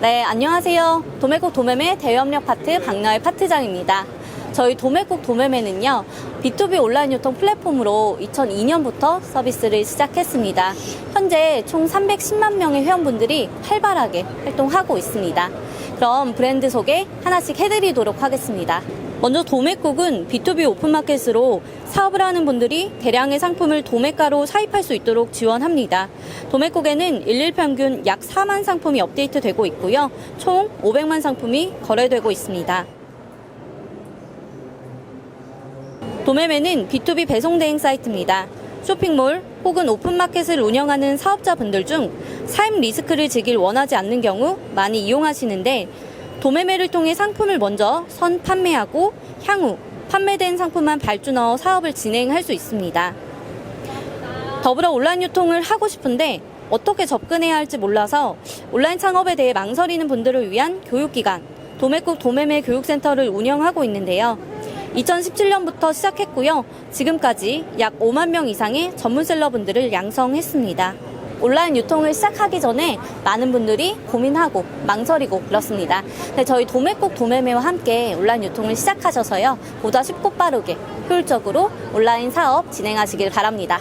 네, 안녕하세요. 도매국 도매매 대협력 파트 박나의 파트장입니다. 저희 도매국 도매매는요, B2B 온라인 유통 플랫폼으로 2002년부터 서비스를 시작했습니다. 현재 총 310만 명의 회원분들이 활발하게 활동하고 있습니다. 그럼 브랜드 소개 하나씩 해드리도록 하겠습니다. 먼저 도매국은 B2B 오픈마켓으로 사업을 하는 분들이 대량의 상품을 도매가로 사입할 수 있도록 지원합니다. 도매국에는 일일 평균 약 4만 상품이 업데이트되고 있고요. 총 500만 상품이 거래되고 있습니다. 도매매는 B2B 배송 대행 사이트입니다. 쇼핑몰 혹은 오픈마켓을 운영하는 사업자분들 중 사입 리스크를 지길 원하지 않는 경우 많이 이용하시는데 도매매를 통해 상품을 먼저 선 판매하고 향후 판매된 상품만 발주 넣어 사업을 진행할 수 있습니다. 더불어 온라인 유통을 하고 싶은데 어떻게 접근해야 할지 몰라서 온라인 창업에 대해 망설이는 분들을 위한 교육기관 도매국 도매매 교육센터를 운영하고 있는데요. 2017년부터 시작했고요. 지금까지 약 5만 명 이상의 전문 셀러분들을 양성했습니다. 온라인 유통을 시작하기 전에 많은 분들이 고민하고 망설이고 그렇습니다. 네, 저희 도매국 도매매와 함께 온라인 유통을 시작하셔서요. 보다 쉽고 빠르게 효율적으로 온라인 사업 진행하시길 바랍니다.